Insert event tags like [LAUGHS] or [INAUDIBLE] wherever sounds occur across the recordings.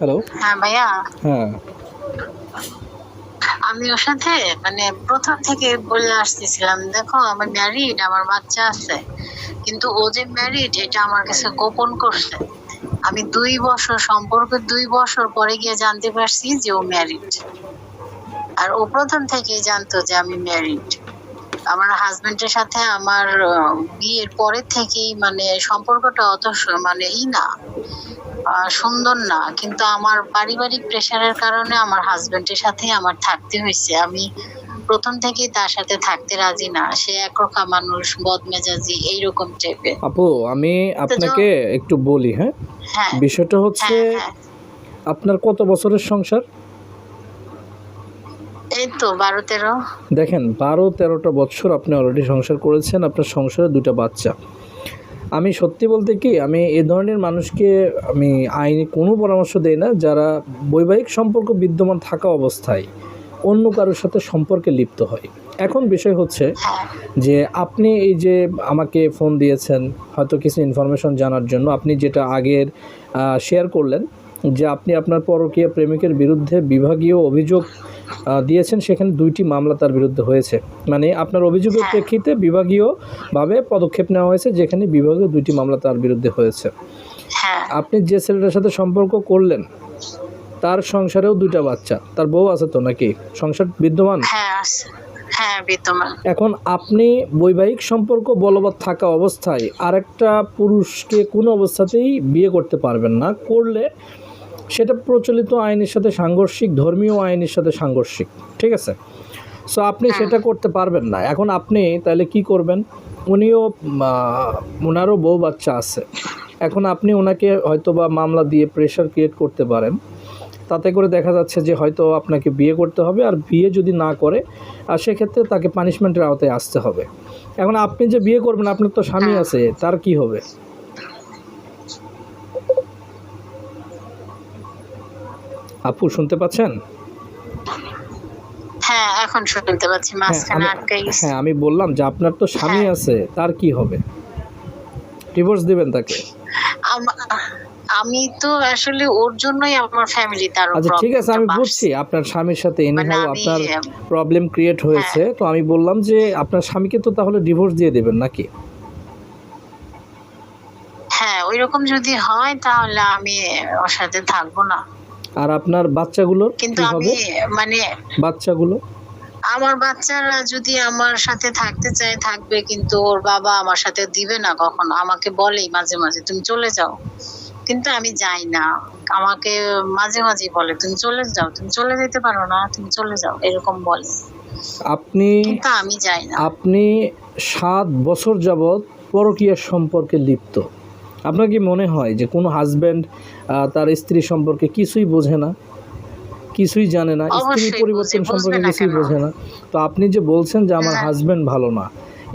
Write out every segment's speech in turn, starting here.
Hello হ্যাঁ ভাইয়া। হ্যাঁ। আমি ওর সাথে মানে প্রথম থেকে বলে আসতেছিলাম দেখো আমার ম্যারিড আমার বাচ্চা আছে। কিন্তু ও যে ম্যারিড এটা আমার কাছে গোপন করছে। আমি দুই বছর সম্পর্ক দুই বছর পরে গিয়ে জানতে পারছি যে ও ম্যারিড আর ও প্রথম থেকেই জানতো যে আমি ম্যারিড আমার হাজবেন্ডের সাথে আমার বিয়ের পরে থেকেই মানে সম্পর্কটা অত মানে ই না। সুন্দর না। কিন্তু আমার পারিবারিক প্রেশারের কারণে আমার হাজবেন্ডের সাথে আমার থাকতে হয়েছে। আমি প্রথম থেকেই তার সাথে থাকতে রাজি না। সে একরকম মানুষ বদমেজাজি এইরকম টাইপের আপু আমি আপনাকে একটু বলি হ্যাঁ? হ্যাঁ। বিষয়টা হচ্ছে হ্যাঁ হ্যাঁ। আপনার কত বছরের সংসার? এই তো বারো তেরো। দেখেন বারো তেরোটা বছর আপনি অলরেডি সংসার করেছেন। আপনার সংসারে দুটা বাচ্চা। আমি সত্যি বলতে কি, আমি এ ধরনের মানুষকে আমি আইনে কোনো পরামর্শ দেই না, যারা বৈবাহিক সম্পর্ক বিদ্যমান থাকা অবস্থায় অন্য কারোর সাথে সম্পর্কে লিপ্ত হয়। এখন বিষয় হচ্ছে যে আপনি এই যে আমাকে ফোন দিয়েছেন, হয়তো কিছু ইনফরমেশন জানার জন্য, আপনি যেটা আগের শেয়ার করলেন যে আপনি আপনার পরকীয় প্রেমিকের বিরুদ্ধে বিভাগীয় অভিযোগ দিয়েছেন সেখানে দুইটি মামলা তার বিরুদ্ধে হয়েছে। মানে আপনার অভিযোগের হ্যাঁ। প্রেক্ষিতে বিভাগীয়ভাবে পদক্ষেপ নেওয়া হয়েছে যেখানে বিভাগীয় দুইটি মামলা তার বিরুদ্ধে হয়েছে। হ্যাঁ। আপনি যে ছেলেটার সাথে সম্পর্ক করলেন তার সংসারেও দুইটা বাচ্চা। তার বউ আছে তো নাকি? সংসার বিদ্যমান? হ্যাঁ বিদ্যমান। এখন আপনি বৈবাহিক সম্পর্ক বলবৎ থাকা অবস্থায় আরেকটা পুরুষকে কোনো অবস্থাতেই বিয়ে করতে পারবেন না। করলে সেটা প্রচলিত আইনের সাথে সাংঘর্ষিক ধর্মীয় আইনের সাথে সাংঘর্ষিক ঠিক আছে? সো আপনি সেটা করতে পারবেন না। এখন আপনি তাহলে কি করবেন? উনিও ওনারও বউ বাচ্চা আছে। এখন আপনি ওনাকে হয়তো বা মামলা দিয়ে প্রেশার ক্রিয়েট করতে পারেন। তাতে করে দেখা যাচ্ছে যে হয়তো আপনাকে বিয়ে করতে হবে আর বিয়ে যদি না করে আর সেক্ষেত্রে তাকে পানিশমেন্টের আওতায় আসতে হবে। এখন আপনি যে বিয়ে করবেন আপনার তো স্বামী আছে তার কি হবে? আপু শুনতে পাচ্ছেন? হ্যাঁ এখন শুনতে পাচ্ছি হ্যাঁ মাঝখানে আমি আটকে গেছে। হ্যাঁ আমি বললাম যে আপনার তো স্বামী হ্যাঁ। আছে তার কি হবে? ডিভোর্স দিবেন তাকে? আমি তো আসলে ওর জন্যই আমার ফ্যামিলি তার আচ্ছা ঠিক আছে আমি বুঝছি আপনার স্বামীর সাথে মানে এনিহাও আপনার প্রবলেম ক্রিয়েট হয়েছে। তো আমি বললাম যে আপনার স্বামীকে তো তাহলে ডিভোর্স দিয়ে দেবেন নাকি? হ্যাঁ ওই রকম যদি হয় তাহলে আমি ওর সাথে থাকব না। আর আপনার বাচ্চাগুলোর কিন্তু আমি মানে বাচ্চাগুলো? আমার বাচ্চারা যদি আমার সাথে থাকতে চায় থাকবে কিন্তু ওর বাবা আমার সাথে দিবে না কখনো। আমাকে বলেই মাঝে মাঝে তুমি চলে যাও। কিন্তু আমি যাই না। আমাকে মাঝে মাঝে বলে তুমি চলে যাও তুমি চলে যেতে পারো না তুমি চলে যাও। এরকম বলে। আপনি কিন্তু আমি যাই না। আপনি সাত বছর যাবৎ পরকীয়ার সম্পর্কে লিপ্ত। আপনার কি মনে হয় যে কোনো হাজব্যান্ড তার স্ত্রী সম্পর্কে কিছুই বোঝে না? কিছুই জানে না স্ত্রী পরিবর্তন সম্পর্কে কিছুই বোঝে না। তো আপনি যে বলছেন যে আমার। হাজব্যান্ড ভালো না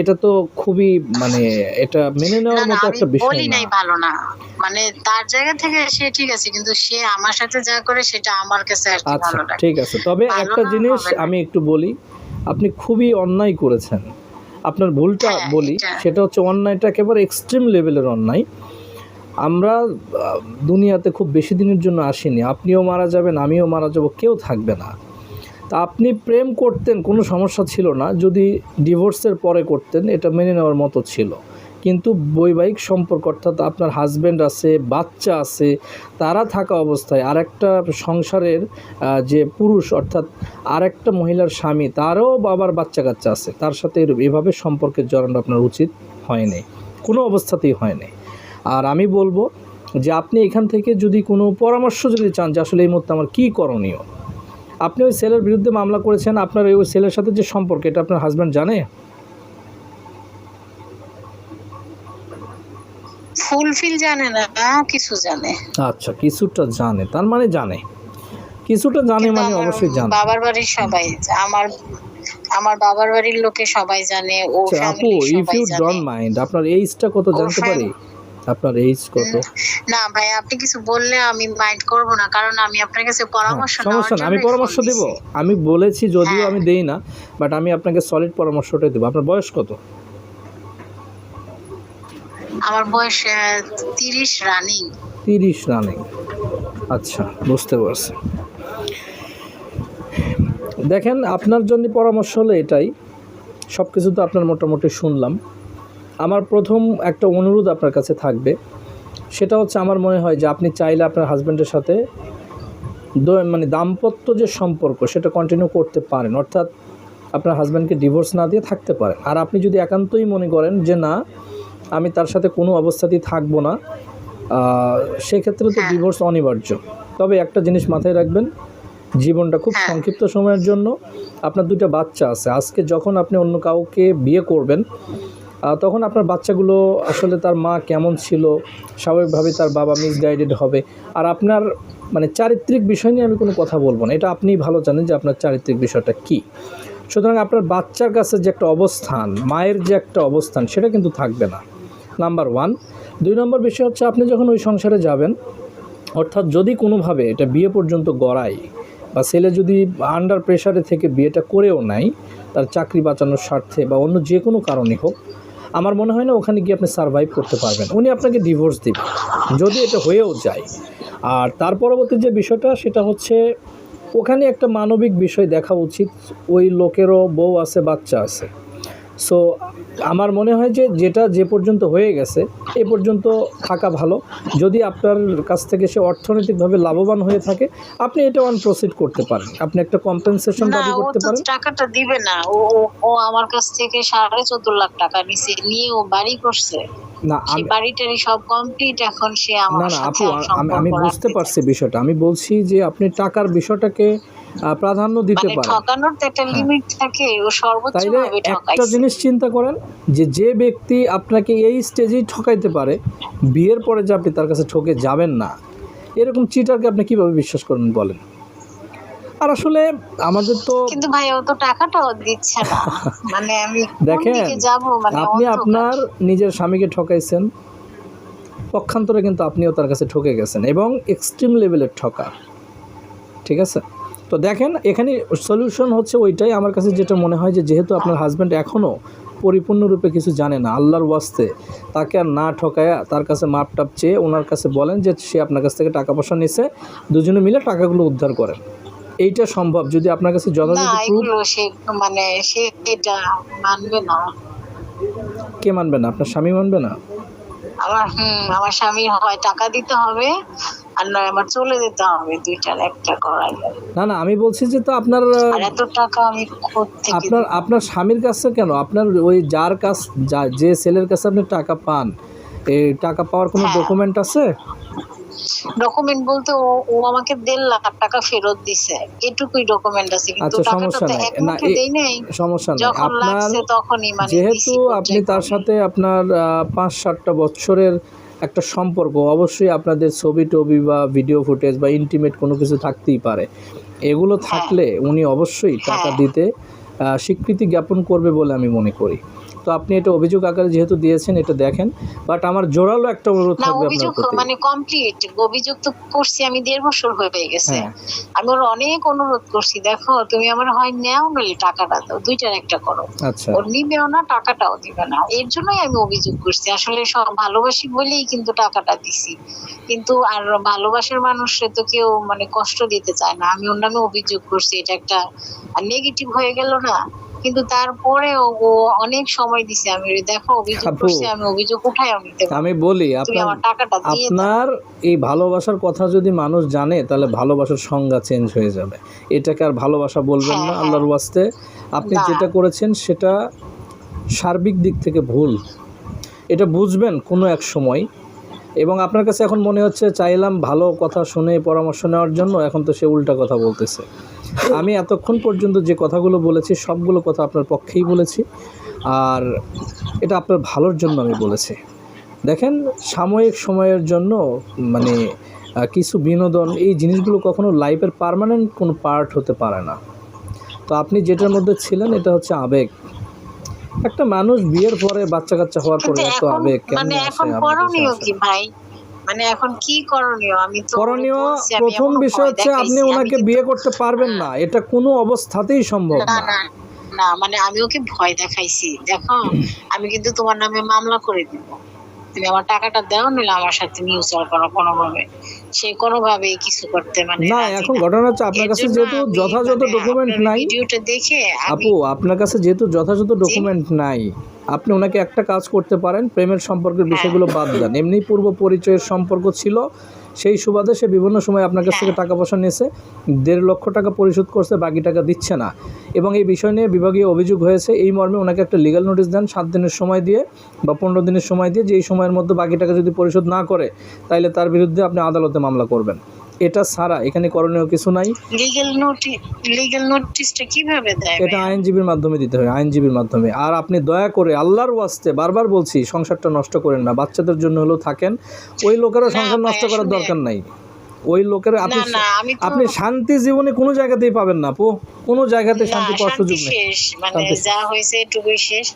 এটা তো খুবই মানে এটা মেনে নেওয়ার মতো একটা বিষয় বলি না। নাই ভালো না। মানে তার জায়গা থেকে সে ঠিক আছে কিন্তু সে আমার সাথে যা করে সেটা আমার কাছে আর আচ্ছা ভালো লাগে। ঠিক আছে। তবে একটা জিনিস আমি একটু বলি আপনি খুবই অন্যায় করেছেন। আপনার ভুলটা হ্যাঁ, বলি সেটা হচ্ছে অন্যায়টা একেবারে এক্সট্রিম লেভেলের অন্যায়। আমরা দুনিয়াতে খুব বেশি দিনের জন্য আসিনি। আপনিও মারা যাবেন, আমিও মারা যাব, কেউ থাকবে না। তা আপনি প্রেম করতেন, কোনো সমস্যা ছিল না। যদি ডিভোর্সের পরে করতেন, এটা মেনে নেওয়ার মতো ছিল। কিন্তু বৈবাহিক সম্পর্ক, অর্থাৎ আপনার হাজব্যান্ড আছে, বাচ্চা আছে, তারা থাকা অবস্থায় আরেকটা সংসারের যে পুরুষ, অর্থাৎ আরেকটা মহিলার স্বামী, তারও বাবার বাচ্চা কাচ্চা আছে। তার সাথে এভাবে সম্পর্কের জড়ানো আপনার উচিত হয়নি। কোনো অবস্থাতেই হয়নি। আর আমি বলব যে আপনি এখান থেকে যদি কোনো পরামর্শ যদি চান যে আসলে এই মুহূর্তে আমার কী করণীয়। আপনি ওই সেলের বিরুদ্ধে মামলা করেছেন আপনার ওই সেলের সাথে যে সম্পর্ক এটা আপনার হাজব্যান্ড জানে? ফুলফিল জানে না কিছু জানে। আচ্ছা কিছুটা জানে তার মানে জানে। কিছুটা জানে মানে অবশ্যই জানে। বাবার বাড়ির সবাই আমার আমার বাবার বাড়ির লোকে সবাই জানে ও আচ্ছা আপু ইফ ইউ ডোন্ট মাইন্ড আপনার এইজটা কত জানতে পারি? আপনার এইজ কত? না ভাই আপনি কিছু বললে আমি মাইন্ড করব না কারণ আমি আপনার কাছে হ্যাঁ, পরামর্শ সমস্যা না আমি পরামর্শ দেব। আমি বলেছি যদিও হ্যাঁ। আমি দেই না বাট আমি আপনাকে সলিড পরামর্শটাই দেবো। আপনার বয়স কত? আমার বয়স তিরিশ রানিং তিরিশ রানিং আচ্ছা বুঝতে পারছি। দেখেন আপনার জন্য পরামর্শ হলো এটাই। সব কিছু তো আপনার মোটামুটি শুনলাম। আমার প্রথম একটা অনুরোধ আপনার কাছে থাকবে। সেটা হচ্ছে আমার মনে হয় যে আপনি চাইলে আপনার হাজব্যান্ডের সাথে দ- মানে দাম্পত্য যে সম্পর্ক সেটা কন্টিনিউ করতে পারেন। অর্থাৎ আপনার হাজব্যান্ডকে ডিভোর্স না দিয়ে থাকতে পারেন। আর আপনি যদি একান্তই মনে করেন যে না আমি তার সাথে কোনো অবস্থাতেই থাকব না সেক্ষেত্রে তো হ্যাঁ। ডিভোর্স অনিবার্য। তবে একটা জিনিস মাথায় রাখবেন জীবনটা খুব হ্যাঁ। সংক্ষিপ্ত সময়ের জন্য আপনার দুটো বাচ্চা আছে। আজকে যখন আপনি অন্য কাউকে বিয়ে করবেন তখন আপনার বাচ্চাগুলো আসলে তার মা কেমন ছিল? স্বাভাবিকভাবে তার বাবা মিসগাইডেড হবে। আর আপনার মানে চারিত্রিক বিষয় নিয়ে আমি কোনো কথা বলব না। এটা আপনিই ভালো জানেন যে আপনার চারিত্রিক বিষয়টা কী। সুতরাং আপনার বাচ্চার কাছে যে একটা অবস্থান, মায়ের যে একটা অবস্থান, সেটা কিন্তু থাকবে না। নাম্বার ওয়ান দুই নম্বর বিষয় হচ্ছে আপনি যখন ওই সংসারে যাবেন, অর্থাৎ যদি কোনোভাবে এটা বিয়ে পর্যন্ত গড়ায় বা ছেলে যদি আন্ডার প্রেশারে থেকে বিয়েটা করেও নেয়, তার চাকরি বাঁচানোর স্বার্থে বা অন্য যে কোনো কারণে হোক আমার মনে হয় না ওখানে গিয়ে আপনি সার্ভাইভ করতে পারবেন। উনি আপনাকে ডিভোর্স দিবেন যদি এটা হয়েও যায়। আর তার পরবর্তী যে বিষয়টা, সেটা হচ্ছে ওখানে একটা মানবিক বিষয় দেখা উচিত। ওই লোকেরও বউ আছে, বাচ্চা আছে। সো আমার মনে হয় যে যেটা যে পর্যন্ত হয়ে গেছে এ পর্যন্ত থাকা ভালো। যদি আপনার কাছ থেকে সে অর্থনৈতিকভাবে লাভবান হয়ে থাকে আপনি এটা অন প্রসিড করতে পারেন। আপনি একটা কম্পেনসেশন দাবি করতে পারেন। টাকাটা দিবে না। ও ও- আমার কাছ থেকে সাড়ে চোদ্দ লাখ টাকা নিছে নিয়ে ও বাড়ি করছে। না সেই আমি বাড়িটারি সব কমপ্লিট এখন সে আমার না না সাথে আপু আমি বুঝতে পারছি বিষয়টা। আমি বলছি যে আপনি টাকার বিষয়টাকে প্রাধান্য দিতে মানে পারেন ঠকানোর তো একটা হ্যাঁ। লিমিট থাকে ও সর্বোচ্চ তাইলে ভাবে একটা জিনিস চিন্তা করেন যে যে ব্যক্তি আপনাকে এই স্টেজেই ঠকাইতে পারে বিয়ের পরে যে আপনি তার কাছে ঠকে যাবেন না এরকম চিটারকে আপনি কীভাবে বিশ্বাস করবেন বলেন? আর আসলে আমাদের তো কিন্তু ভাই ও তো টাকাটাও দিচ্ছে না। [LAUGHS] মানে আমি দেখেন, মানে আপনি আপনার নিজের স্বামীকে ঠকাইছেন পক্ষান্তরে কিন্তু আপনিও তার কাছে ঠকে গেছেন এবং এক্সট্রিম লেভেলের ঠকা ঠিক আছে? তো দেখেন এখানে সলিউশন হচ্ছে ওইটাই। আমার কাছে যেটা মনে হয় যে যেহেতু আপনার হাজব্যান্ড এখনও পরিপূর্ণরূপে কিছু জানে না আল্লাহর ওয়াস্তে তাকে আর না ঠকায়া তার কাছে মাপ টাপ চেয়ে ওনার কাছে বলেন যে সে আপনার কাছ থেকে টাকা পয়সা নিছে দুজনে মিলে টাকাগুলো উদ্ধার করেন। এইটা সম্ভব যদি আপনার কাছে যথাযথ প্রুফ মানে সে এটা মানবে না। কে মানবে না? আপনার স্বামী মানবে না? আমার আমার স্বামীর হয় টাকা দিতে হবে। আর নয় আমার চলে যেতে হবে দুইটার একটা করাই। না না আমি বলছি যে তো আপনার এত টাকা আমি আপনার আপনার স্বামীর কাছে কেন? আপনার ওই যার কাছ যা যে ছেলের কাছে আপনি টাকা পান এই টাকা পাওয়ার কোনো হ্যাঁ। ডকুমেন্ট আছে? ডকুমেন্ট বলতে ও ও আমাকে দেড় লাখ টাকা ফেরত দিছে। এটুকুই ডকুমেন্ট আছে কিন্তু আচ্ছা, সমস্যা নাই। না, দেই নাই। সমস্যা নেই। আপনার তখনই মানে যেহেতু আপনি তার সাথে আপনার পাঁচ সাতটা বছরের একটা সম্পর্ক অবশ্যই আপনাদের ছবি টবি বা ভিডিও ফুটেজ বা ইন্টিমেট কোনো কিছু থাকতেই পারে। এগুলো থাকলে উনি অবশ্যই টাকা হ্যাঁ। দিতে স্বীকৃতি জ্ঞাপন করবে বলে আমি মনে করি। তো আপনি এটা অভিযোগ আকারে যেহেতু দিয়েছেন এটা দেখেন। বাট আমার জোরালো একটা অনুরোধ থাকবে অভিযোগ আপনার প্রতি। মানে কমপ্লিট অভিযোগ তো করছি আমি দেড় বছর হয়ে গেছে। হ্যাঁ। আমি ওর অনেক অনুরোধ করছি দেখো তুমি আমার হয় নেও নইলে টাকাটা দাও দুইটার একটা করো। আচ্ছা। ওর নিবেও না টাকাটাও দিবে না। এর জন্যই আমি অভিযোগ করছি। আসলে সব ভালোবাসি বলেই কিন্তু টাকাটা দিছি। কিন্তু আর ভালোবাসার মানুষে তো কেউ মানে কষ্ট দিতে চায় না। আমি ওর নামে অভিযোগ করছি এটা একটা নেগেটিভ হয়ে গেল না। কিন্তু তারপরে ও অনেক সময় দিছে আমি দেখো অভিযোগ করছি আমি অভিযোগ উঠাই আমি আমি বলি আপনার আপনার এই ভালোবাসার কথা যদি মানুষ জানে তাহলে ভালোবাসার সংজ্ঞা চেঞ্জ হয়ে যাবে। এটাকে আর ভালোবাসা বলবেন না হ্যাঁ, হ্যাঁ। আল্লাহর ওয়াস্তে। আপনি যেটা করেছেন সেটা সার্বিক দিক থেকে ভুল। এটা বুঝবেন কোনো এক সময়। এবং আপনার কাছে এখন মনে হচ্ছে চাইলাম ভালো কথা শুনে পরামর্শ নেওয়ার জন্য এখন তো সে উল্টা কথা বলতেছে। আমি এতক্ষণ পর্যন্ত যে কথাগুলো বলেছি সবগুলো কথা আপনার পক্ষেই বলেছি। আর এটা আপনার ভালোর জন্য আমি বলেছি। দেখেন সাময়িক সময়ের জন্য মানে কিছু বিনোদন এই জিনিসগুলো কখনো লাইফের পার্মানেন্ট কোনো পার্ট হতে পারে না। তো আপনি যেটার মধ্যে ছিলেন এটা হচ্ছে আবেগ। একটা মানুষ বিয়ের পরে বাচ্চা কাচ্চা হওয়ার পরে এত আবেগ কেন মানে আসে ভাই? মানে এখন কি করণীয়? আমি তো করণীয় প্রথম বিষয় হচ্ছে আপনি ওনাকে বিয়ে করতে পারবেন না। এটা কোনো অবস্থাতেই সম্ভব না না। মানে আমি ওকে ভয় দেখাইছি। দেখো আমি কিন্তু তোমার নামে মামলা করে দিব। তুমি আমার টাকাটা দাও নিলে আমার সাথে মিউচুয়াল করো কোনোভাবে। সে কোনোভাবেই কিছু করতে মানে না এখন ঘটনা হচ্ছে আপনার কাছে যেহেতু যথাযথ মানে ডকুমেন্ট নাই ভিডিওটা দেখে আপু আপনার কাছে যেহেতু যথাযথ ডকুমেন্ট নাই আপনি ওনাকে একটা কাজ করতে পারেন প্রেমের সম্পর্কের হ্যাঁ। বিষয়গুলো বাদ দেন। এমনি পূর্ব পরিচয়ের সম্পর্ক ছিল সেই সুবাদে সে বিভিন্ন সময় আপনার কাছ থেকে টাকা পয়সা নিয়েছে দেড় লক্ষ টাকা পরিশোধ করছে বাকি টাকা দিচ্ছে না। এবং এই বিষয় নিয়ে বিভাগীয় অভিযোগ হয়েছে এই মর্মে ওনাকে একটা লিগ্যাল নোটিশ দেন সাত দিনের সময় দিয়ে বা পনেরো দিনের সময় দিয়ে যে এই সময়ের মধ্যে বাকি টাকা যদি পরিশোধ না করে তাহলে তার বিরুদ্ধে আপনি আদালতে মামলা করবেন। এটা ছাড়া এখানে করণীয় কিছু নাই। লিগ্যাল নোটিস লিগ্যাল নোটিসটা কীভাবে দেয় এটা আইনজীবীর মাধ্যমে দিতে হয় আইনজীবীর মাধ্যমে। আর আপনি দয়া করে আল্লাহর ওয়াস্তে বারবার বলছি সংসারটা নষ্ট করেন না বাচ্চাদের জন্য হলেও থাকেন। ওই লোকেরা সংসার নষ্ট করার দরকার নাই। ওই লোকেরা আপনি আপনি শান্তি জীবনে কোনো জায়গাতেই পাবেন না আপু। কোনো জায়গাতে শান্তি পাওয়ার সুযোগ নেই। শেষ মানে যা হয়েছে এটুকুই শেষ।